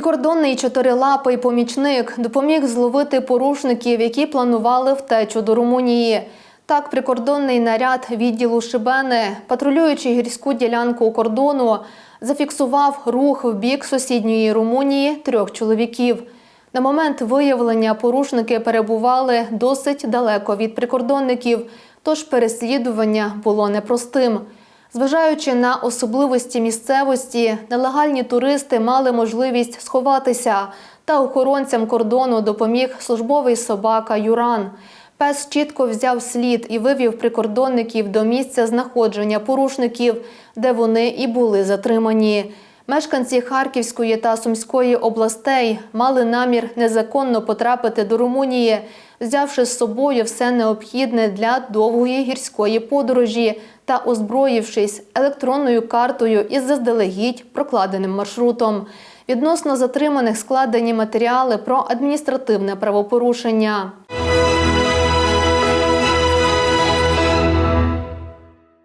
Прикордонний чотирилапий помічник допоміг зловити порушників, які планували втечу до Румунії. Так, прикордонний наряд відділу Шибени, патрулюючи гірську ділянку кордону, зафіксував рух в бік сусідньої Румунії трьох чоловіків. На момент виявлення порушники перебували досить далеко від прикордонників, тож переслідування було непростим. Зважаючи на особливості місцевості, нелегальні туристи мали можливість сховатися, та охоронцям кордону допоміг службовий собака Юран. Пес чітко взяв слід і вивів прикордонників до місця знаходження порушників, де вони і були затримані. Мешканці Харківської та Сумської областей мали намір незаконно потрапити до Румунії, взявши з собою все необхідне для довгої гірської подорожі та озброївшись електронною картою із заздалегідь прокладеним маршрутом. Відносно затриманих складені матеріали про адміністративне правопорушення.